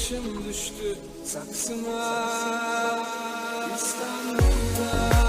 başım düştü saksıma. İstanbul'da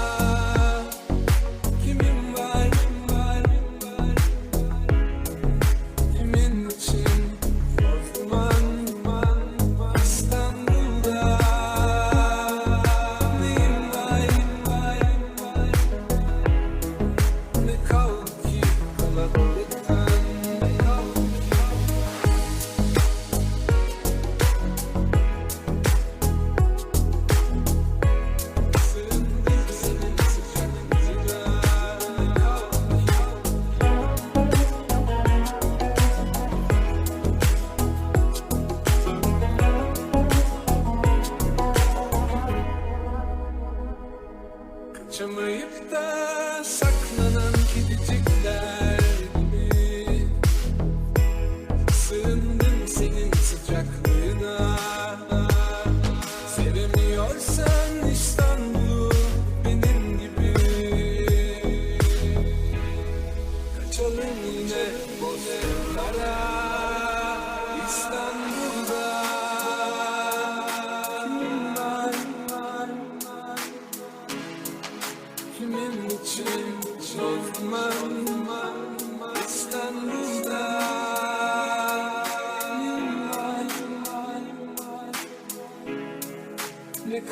sıcaklığına Sevemiyorsan İstanbul'u benim gibi. Kaçalım yine bozkırlara. İstanbul'da Kimin var Kimin için Bozman İstanbul'da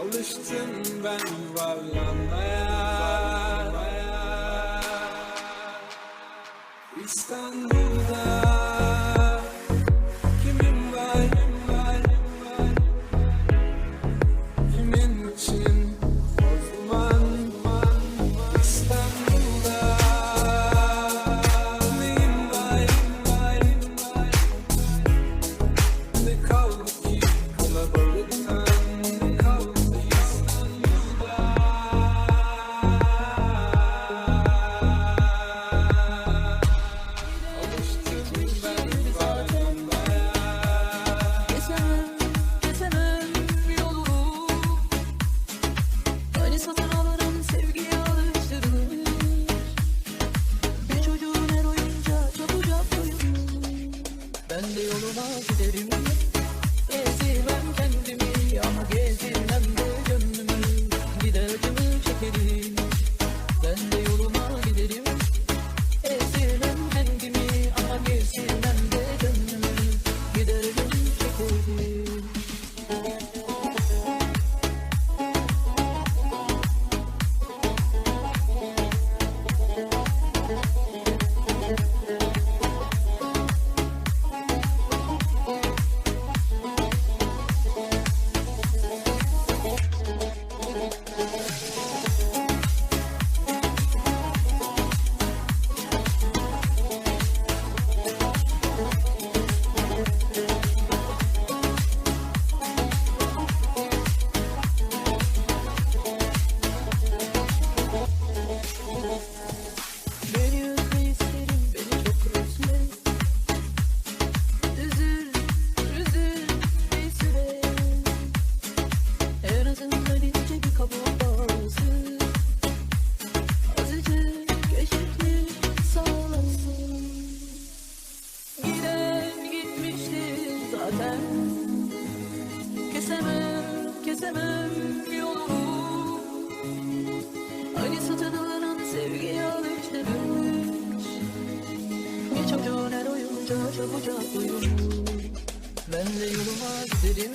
Alıştım ben yuvarlanmaya İstanbul'da Ben de yoluma giderim. Gezdirmem kendimi ama gezdirmem de gönlümü. Gider acımı çekerim Kesemem, yolumu Hani satın alınan sevgiye alıştırılmış Bir çocuğun her oyuncağı çabucak uyur. Ben de yoluma giderim